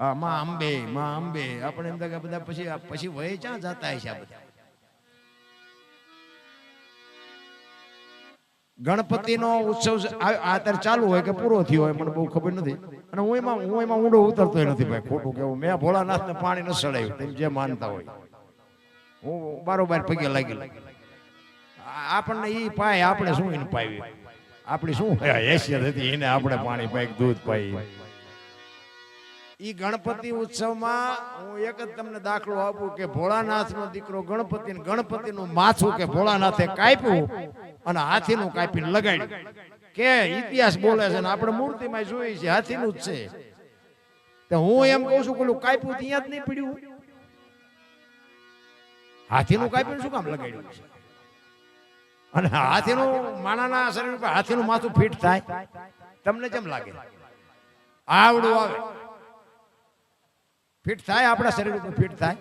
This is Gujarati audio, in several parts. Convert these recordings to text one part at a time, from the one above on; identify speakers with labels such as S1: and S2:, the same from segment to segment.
S1: માં અંબે માં અંબે. આપણે એમ થાય બધા પછી પછી વય ક્યાં જતા હશે બધા? ગણપતિનો ઉત્સવ અત્યારે ચાલુ હોય કે પૂરો થયો હોય મને બહુ ખબર નથી. અને હું એમાં હું એમાં ઊંડો ઉતરતો નથી ભાઈ, ખોટું કેવું. મેં ભોળાનાથને પાણી ન સડાયું તેમ જે માનતા હોય. હું બારોબાર પગે લાગી આપણને એ પાય, આપણે શું એને પાવી આપણી શું હેસિયત હતી, એને આપણે પાણી પાઈ દૂધ પાઈ ઈ ગણપતિ ઉત્સવમાં હું એક જ તમને દાખલો આપું કે ભોળાનાથનો દીકરો ગણપતિ ગણપતિનું માથું કે ભોળાનાથે કાપ્યું અને હાથીનું કાપીને લગાડ્યું. કે ઇતિહાસ બોલે છે ને આપણે મૂર્તિમાં જોઈએ છે, હાથીનું જ છે. તો હું એમ કહું છું પેલું કાપ્યું ત્યાં જ નહીં પડ્યું. હાથીનું કાપ્યું શું કામ લગાડ્યું? છે અને હાથીનું માણાના શરીર પર હાથીનું માથું ફિટ થાય. તમને કેમ લાગે? આવડું આવે. ફિટ થાય, આપણા શરીર ઉપર ફિટ થાય.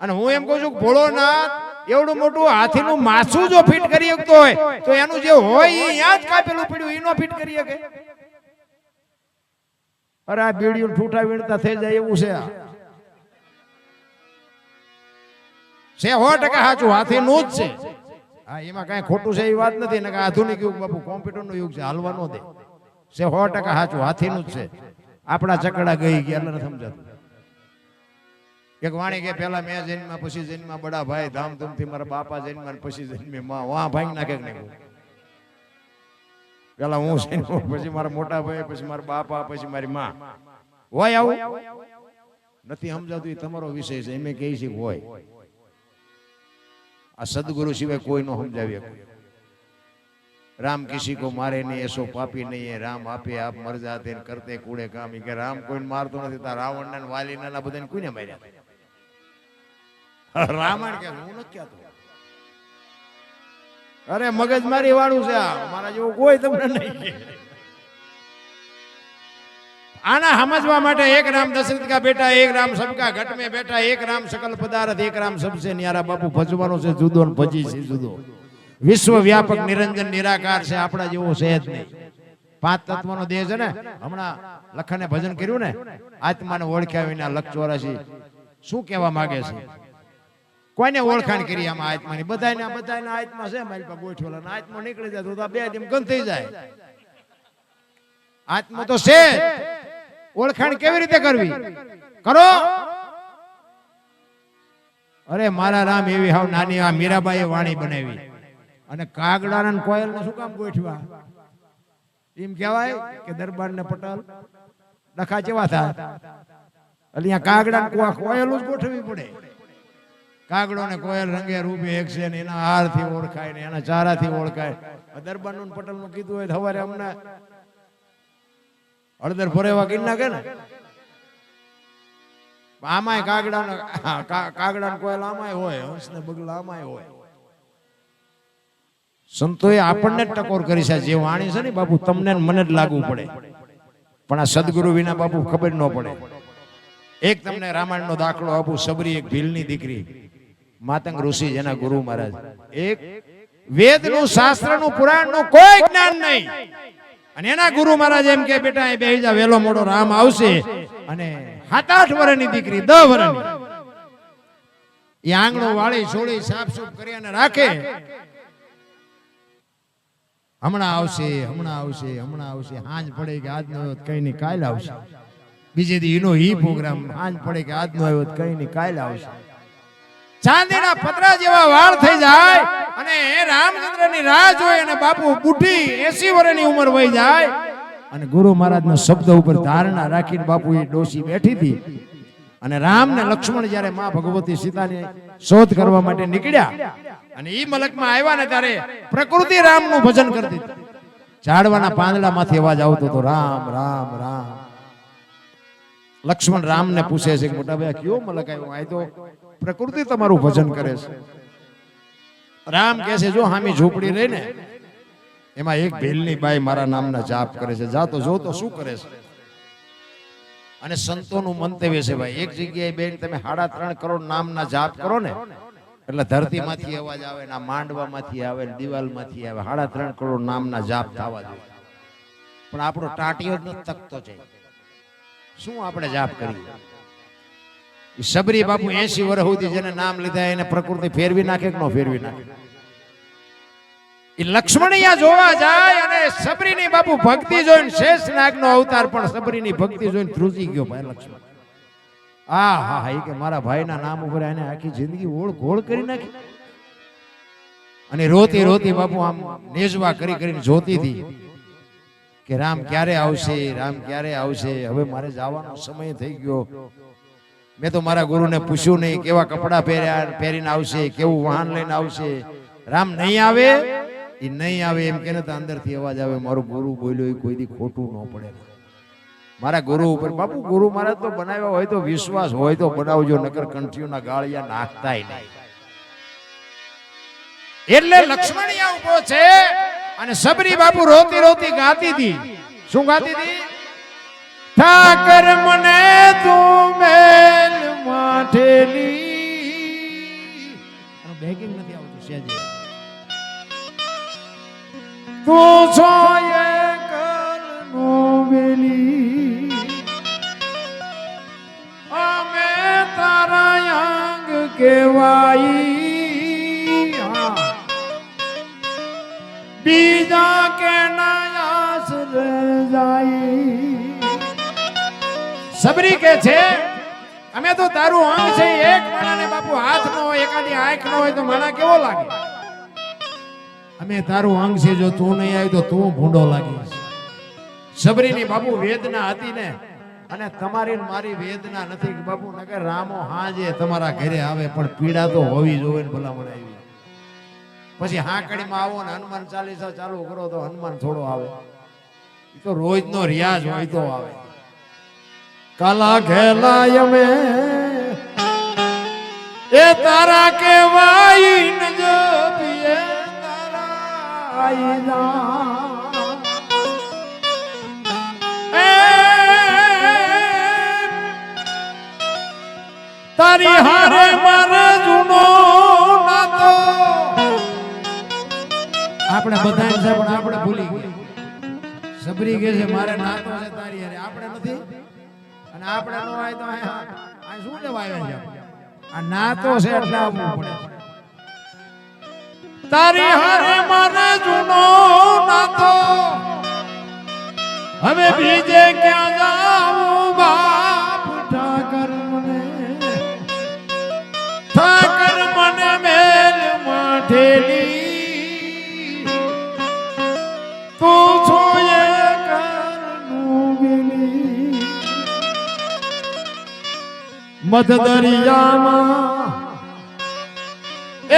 S1: અને હું એમ કહું છું ભોળોનાથ, એવડું મોટું હાથીનું માસું જો ફિટ કરી શકતો હોય, તો એનું જે હોય એ અહીંયા જ કાપેલું પડ્યું એનો ફિટ કરી શકે. અરે આ બીડીયું ઠૂઠા વીણતા થઈ જાય એવું છે છે સો ટકા સાચું, હાથીનું જ છે. હા, એમાં કાંઈ ખોટું છે એ વાત નથી ને આધુનિક યુગ બાપુ, કોમ્પ્યુટરનો યુગ છે, હાલવા નો દે. છે સો ટકા સાચું, હાથીનું જ છે. આપણા ચકડા ગઈ ગયા એટલે સમજાતું. એક વાણી કે પેલા મેં જન્મ પછી જન્મ બડા ભાઈ ધામધૂમથી મારા બાપા જન્મ પછી જન્મે માં વાં ભાઈ નાખે નહીં પેલા હું જન્મ પછી મારા મોટા ભાઈ પછી મારા બાપા, પછી મારી માં. હોય આવું? નથી સમજાતું, એ તમારો વિષય છે. એમ કહે છે હોય. આ સદગુરુ સિવાય કોઈ નો સમજાવી રામ કિસી કો મારે નહીં, એસો પાપી નહીં રામ આપે, આપ મરજા તેને કરતે કૂડે કામ કે રામ કોઈને મારતો નથી. તાર રાવણ ને વાલી ના બધાને કોઈને માર્યા? રામાયણ કે હું નથી કહેતો અરે, મગજ મારી વાળું છે મારા જેવું કોઈ તમને નહીં આના સમજવા માટે એક રામ દશરથ કા બેટા એક રામ સબકા ઘટ મે બેટા એક રામ સકલ પદાર્થ, એક રામ સબસે ન્યારા બાપુ ભજવાનો છે, જુદો ને ભજી છે જુદો. વિશ્વ વ્યાપક નિરંજન નિરાકાર છે, આપણા જેવો છે જ નહીં. પાંચ તત્વનો દેહ છે ને, હમણાં લખને ભજન કર્યું ને, આત્માને ઓળખ્યા વિના લખ ચોરાશી શું કહેવા માંગે છે? કોઈને ઓળખાણ કરી આમાં આત્માની બધાને બધાને આત્મા છે મારી પાસે ગોઠવેલા આત્મા નીકળી જાય તો બે દિન ગંધ થઈ જાય. આત્મા તો છે. ઓળખાણ કેવી રીતે કરવી? કરો. અરે મારા રામ એવી હાવ નાની આ મીરાબાઈએ વાણી બનાવી. અને કાગડા ને કોયલ ને શું કામ ગોઠવા? એમ કહેવાય કે દરબાર ને પટલ. ડખા જેવા થાય. એટલે અહીંયા કાગડા કોયલું કોયલ જ ગોઠવવી પડે. કાગડો ને કોયલ રંગે રૂપે એક છે ને એના હારથી ઓળખાય ને એના ચારા થી ઓળખાય દરબારનું પટેલનું કીધું હોય સવારે અમને હળદર ફરેવા કરી નાખે ને. આમાંય કાગડા ને કાગડા ને કોયલ આમાંય હોય હંસ ને બગલા આમાંય હોય. સંતોએ આપણને જ ટકોર કરી છે જે વાણી છે ને બાપુ, તમને મને જ લાગુ પડે. પણ આ સદગુરુ વિના બાપુ ખબર ન પડે. એક તમને રામાયણનો દાખલો આપું, સબરી એક ભીલની દીકરી. માતંગ ઋષિ જેના ગુરુ મહારાજ. એક વેદનું શાસ્ત્રનું પુરાણનું કોઈ જ્ઞાન નહીં. અને એના ગુરુ મહારાજ એમ કે બેટા અહીં બેહી જા વેલો મોડો રામ આવશે. અને સાત આઠ વર્ષની દીકરી દસ વર્ષની એ આંગણું વાળી છોડી સાફ સૂફ કરી અને રાખે. હમણાં આવશે હમણાં આવશે હમણાં આવશે. હાંજ પડે કે આજનો નો કઈ નહીં કાલ આવશે. બીજે દી એનો ઈ પ્રોગ્રામ હાંજ પડે કે આજનો આવ્યો કઈ નહીં કાલ આવશે. ચાંદીના પતરા જેવા વાળ થઈ જાય અને રામચંદ્રની રાહ જોઈ અને બાપુ બુઢી એસી વર્ષની ઉંમર વહી જાય. અને ગુરુ મહારાજના શબ્દ ઉપર ધારણા રાખીને બાપુ એ ડોસી બેઠી હતી. અને રામ ને લક્ષ્મણ જ્યારે માં ભગવતી સીતાની શોધ કરવા માટે નીકળ્યા અને ઈ મલકમાં આવ્યા ને ત્યારે પ્રકૃતિ રામનું ભજન કરતી હતી. ઝાડવાના પાંદડામાંથી અવાજ આવતો હતો, રામ રામ રામ. લક્ષ્મણ રામને પૂછે છે મોટા ભાઈ કયો મલક આવ્યો? આ તો પ્રકૃતિ તમારું ભજન કરે છે. રામ કહે છે, જો હામી ઝૂંપડી રહી ને, એમાં એક ભીલની બાઈ મારા નામના જાપ કરે છે. જા તો જો તો શું કરે છે? અને સંતોનું મંતવ્ય છે, ભાઈ, એક જગ્યાએ બેન તમે સાડા ત્રણ કરોડ નામના જાપ કરો ને, એટલે ધરતીમાંથી અવાજ આવે ને માંડવામાંથી આવે ને દિવાલમાંથી આવે. સાડા ત્રણ કરોડ નામના જાપ થવા જોઈએ પણ આપણો ટાટિયો જ તકતો છે. શું આપણે જાપ કરીએ? સબરી બાપુ એસી વર્ષ સુધી જેને નામ લીધા, એને પ્રકૃતિ ફેરવી નાખે કે ન ફેરવી નાખે? એ લક્ષ્મણિયા જોવા જાય અને સબરીની બાપુ ભક્તિ જોઈને શેષ નાગનો અવતાર પણ સબરીની ભક્તિ જોઈને ધ્રુજી ગયો ભાઈ લક્ષ્મણ. આ, હા હા એ કે મારા ભાઈના નામ ઉપર એને આખી જિંદગી ઓળ ઘોળ કરી નાખી. અને રોતી રોતી બાપુ આમ નેજવા કરી કરીને જોતી હતી કે રામ ક્યારે આવશે, રામ ક્યારે આવશે? હવે મારે જવાનો સમય થઈ ગયો. મેં તો મારા ગુરુને પૂછ્યું નહીં કેવા કપડાં પહેર્યા, પહેરીને આવશે, કેવું વાહન લઈને આવશે. રામ નહીં આવે? એ નહીં આવે એમ કે તો અંદરથી અવાજ આવે, મારો ગુરુ બોલ્યો એ કોઈથી ખોટું ન પડે. મારા ગુરુ ઉપર, બાપુ, ગુરુ મારા તો બનાવ્યા હોય તો વિશ્વાસ હોય તો બનાવજો, નકર કંઠીઓના ગાળિયા નાખતાય નહીં. એટલે લક્ષ્મણિયા ઊભો છે અને સબરી બાપુ રોતી રોતી ગાતી હતી શું ગાતી હતી ઠાકર મને તું મેલ માઠેલી બેગિંગ નથી આવતું સેજે તું છો એક અમે તારા અંગ કેવાઈ બીજા કે નાયાસ જાય. સબરી કે છે? અમે તો તારું અંગ છે, એક માણાને બાપુ હાથ નો હોય, એકાદી આંખ નો હોય, તો માણા કેવો લાગે? અમે તારું અંગ છે, જો તું નહીં આવી, તો તું ભૂંડો લાગીશ સબરીની બાપુ વેદના હતી ને, અને તમારી મારી વેદના નથી કે બાપુ નગર રામો હાજે તમારા ઘરે આવે, પણ પીડા તો હોવી જોવે ને ભલામણ આવી. પછી હાંકડીમાં આવો ને હનુમાન ચાલીસા ચાલુ કરો, તો હનુમાન થોડો આવે. એ તો રોજનો રિયાઝ હોય તો આવે. કાલા ઘેલાય અમે એ તારા કેવાય ન જપીએ, તારા આઈ જા એ તારી હારે મારે જૂનો નાતો. આપણે બધા છે, પણ આપણે ભૂલી ગયા. સબરી કે છે, મારે નાતો છે તારી હારે. આપણે નથી? અને આપણે નો હોય તો આ શું લેવા છે? આ નાતો છે એટલે આવવું પડે. તારી હારે મને જૂનો નાતો. હવે બીજે ક્યાં જાઉં બાપ? ઠાકર મને ઠાકર મને મેલ માઠેલી મધ દરિયામાં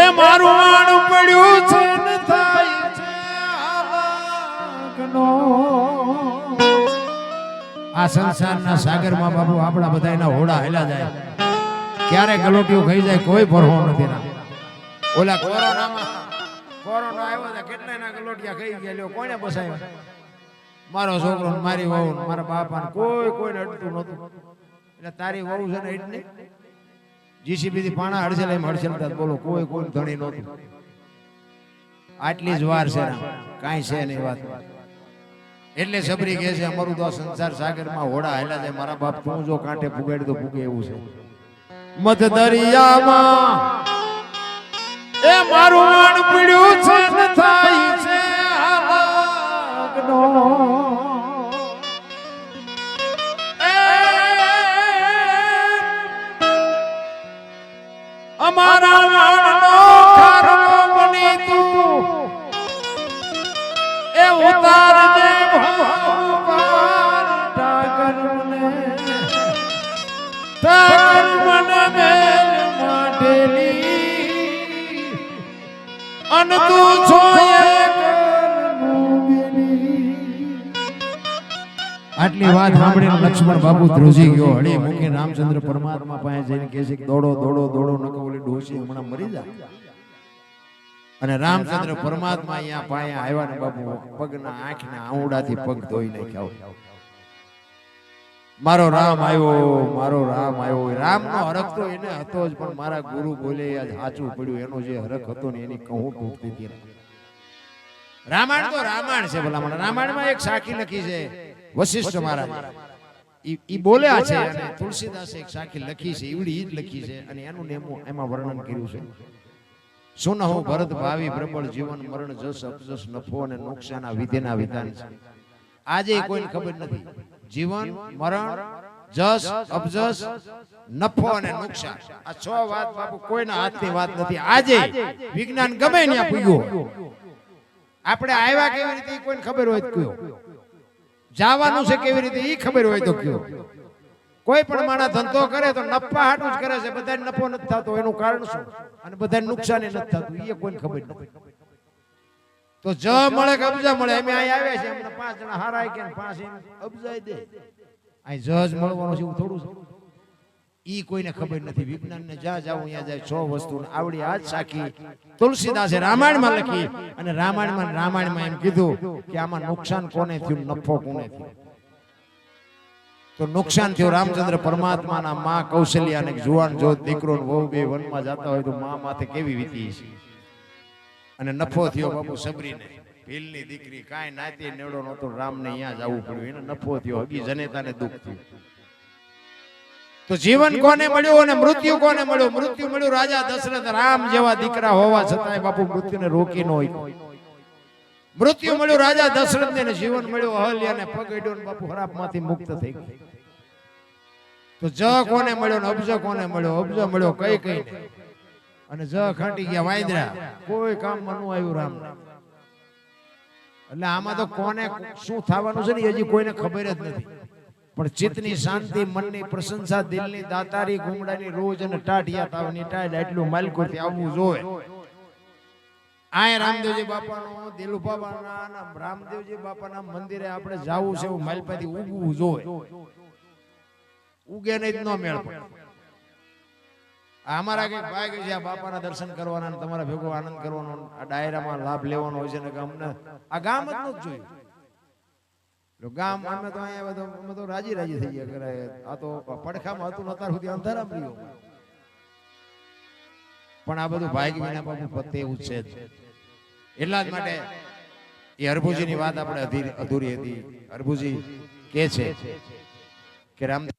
S1: એ મારું માણ પડ્યું છે, ને થાય છે આલાકનો. આ સંસારના સાગરમાં બાબુ આપણા બધાના હોડા હેલા જાય. ક્યારે ગલોટીઓ ખાઈ જાય, કોઈ ભરવો નથી ના ઓલા કોરોનામાં, કોરોના આવ્યો તો કેટલાયના ગલોટિયા ખાઈ ગયા, લ્યો કોને બસાવ્યા મારો છોકરો મારી વહુ મારા બાપાને કોઈ કોઈને અટતું નતું એટલે તારી વહુ છે ને એટલે જીસીબી થી પાણા હડસેલ એમ હડસેલતા બોલો, કોઈ કોઈ ધણી નહોતું. આટલી જ વાર છે કાંઈ છે નહીં વાત. એટલે સબરી કહે છે, અમારું તો સંસાર સાગરમાં હોડા હેલા છે, મારા બાપ તું જો કાંઠે ફુગાડી તો ફૂગે એવું છે. મધ દરિયામાં એ મારું મન પીડ્યું છે થાય છે આ એ અમારા લાડનો ખારો બની તું. એ ઉતારજે ભગવાન ઠાકર મને. ઠાકર મને મેલ માટેલી. અન તું છો આટલી વાત સાંભળીને લક્ષ્મણ બાબુ ધ્રુજી ગયો. હળી મૂકી રામચંદ્ર પરમાત્મા પાસે જઈને કહે છે દોડો દોડો દોડો નકો ઓલી ડોશી હમણાં મરી જાય અને રામચંદ્ર પરમાત્મા અહીંયા પાયા આવ્યા ને બાબુ પગના આંખના આંવડાથી પગ ધોઈ નાખ્યા મારો રામ આવ્યો મારો રામ આવ્યો. રામનો હરખ તો એને હતો જ પણ મારા ગુરુ બોલે આજ સાચું પડ્યું. એનો જે હરખ હતો ને એની કહું તૂટતી હતી. રામાયણ તો રામાયણ છે ભલામણ. રામાયણમાં એક સાખી લખી છે. વશિષ્ઠ મહારાજ. ઈ ઈ બોલ્યા છે અને તુલસીદાસે એક સાખી લખી છે ઈવડી જ લખી છે અને એનું નેમું એમાં વર્ણન કર્યું છે. સુનહુ ભરત ભાવિ પ્રબળ જીવન મરણ જસ અપજસ નફો અને નુકસાન વિધેના વિધાન છે. આજે કોઈને ખબર નથી. જીવન મરણ જસ અપજસ નફો અને નુકસાન આ છ વાત બાપુ કોઈના હાથની વાત નથી. આજે વિજ્ઞાન ગમે ત્યાં પૂગ્યું આપણે આવ્યા કેવી રીતે કોઈને ખબર હોય કયો. જવાનું છે કેવી રીતે? એ ખબર હોય તો કયો. કોઈ પણ માણસ ધંધો કરે તો નફા હાટું જ કરે છે. બધાને નફો નથી થતો એનું કારણ શું? અને બધાને નુકસાન નથી થતું. એ કોઈને ખબર નથી તો જ મળે કે અબજા મળે? અમે અહીં આવ્યા છે અમને પાંચ જણા હારા કે પાંચ અબજાય દે. અહીં જજ મળવાનું છે એવું થોડું છે. ઈ કોઈને ખબર નથી. વિજ્ઞાન ને જ્યાં જાવ ત્યાં જાય. છ વસ્તુ આવડી આજ સાખી. તુલસીદાસે રામાયણમાં લખી અને રામાયણમાં રામાયણમાં એમ કીધું કે આમાં નુકસાન કોને થયું? નફો કોને થયો? તો નુકસાન થયું રામચંદ્ર પરમાત્માના માં કૌશલ્યા અને જુવાન જો દીકરો વહુ બે વનમાં જતા હોય તો માં માથે કેવી વીતી છે અને નફો થયો બાપુ સબરીને. ભીલની દીકરી કાંઈ નાતી નેડો નહોતો રામને અહીંયા જવું પડ્યું. એને નફો થયો. હગી જનેતાને દુઃખ થયું. તો જીવન કોને મળ્યું અને મૃત્યુ કોને મળ્યું? મૃત્યુ મળ્યું. રાજા દશરથ રામ જેવા દીકરા હોવા છતાંય બાપુ મૃત્યુને રોકી ન હોય. મૃત્યુ મળ્યું રાજા દશરથ ને જીવન મળ્યું. અહલ્યાને પગડ્યો ને બાપુ માંથી મુક્ત થઈ ગઈ તો જ કોને મળ્યો ને અબજ કોને મળ્યો? અબજ મળ્યો કઈ કઈ અને જ ખાંટી ગયા વાંદરા. કોઈ કામનું આવ્યું રામ. એટલે આમાં તો કોને શું થવાનું છે ને હજી કોઈને ખબર જ નથી. પણ ચિત્તની શાંતિ, મનની પ્રશંસા, દિલની દાતારી, ગુમડાની રોજ અને ટાઢિયા તાવની ટાઢ એટલું માલકોથી આવવું જોઈએ. આય રામદેવજી બાપાનો, દિલ બાપાના રામદેવજી બાપાના મંદિરે આપણે જાવું છે એવું માલપાથી ઉગવું જોઈએ. ઉગે નહીં ન મેળ પડે. અમારા કઈ ભાઈ છે, આ બાપાના દર્શન કરવાના તમારા ભેગો આનંદ કરવાનો, આ ડાયરામાં લાભ લેવાનો હોય છે ને અમને આ ગામ જ નથી જોયું. ગામ અમે તો અહીંયા બધો અમે તો રાજી રાજી થઈ ગયા કરે આ તો પડખામાં હતું અત્યાર સુધી અંધારામાં રહ્યો પણ આ બધું ભાઈ વિના બાપુ પતે એવું છે. એટલા જ માટે એ હરભુજીની વાત આપણે અધૂરી હતી. હરભુજી કે છે કે રામ